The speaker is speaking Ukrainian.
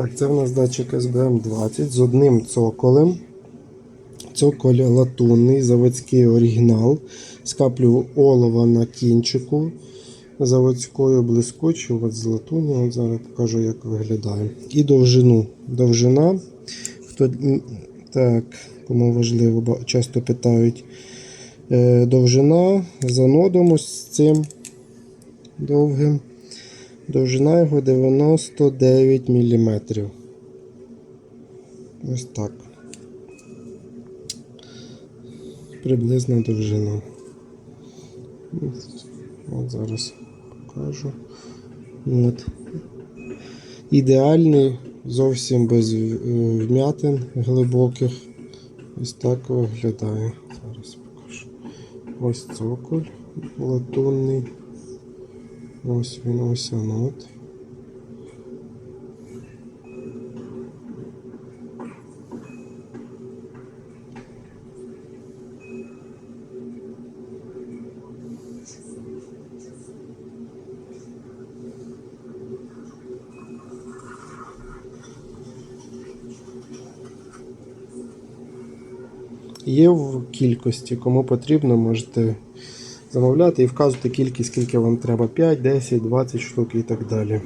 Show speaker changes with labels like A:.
A: Так, це в нас датчик SBM20 з одним цоколем. Цоколь латунний, заводський оригінал. З каплю олова на кінчику. Заводською блискучою, от з латуні. От зараз покажу, як виглядає. І довжину. Довжина. Хто, так, кому важливо, бо часто питають. Е, довжина за нодом ось цим довгим. Довжина його 99 мм. Ось так. Приблизна довжина. От зараз покажу. От. Ідеальний, зовсім без е, вмятин глибоких. Ось так виглядає. Зараз покажу. Ось цоколь латунний. Ось він ось анод. Є в кількості, кому потрібно, можете замовляти і вказувати кількість, скільки вам треба 5, 10, 20 штук і так далі.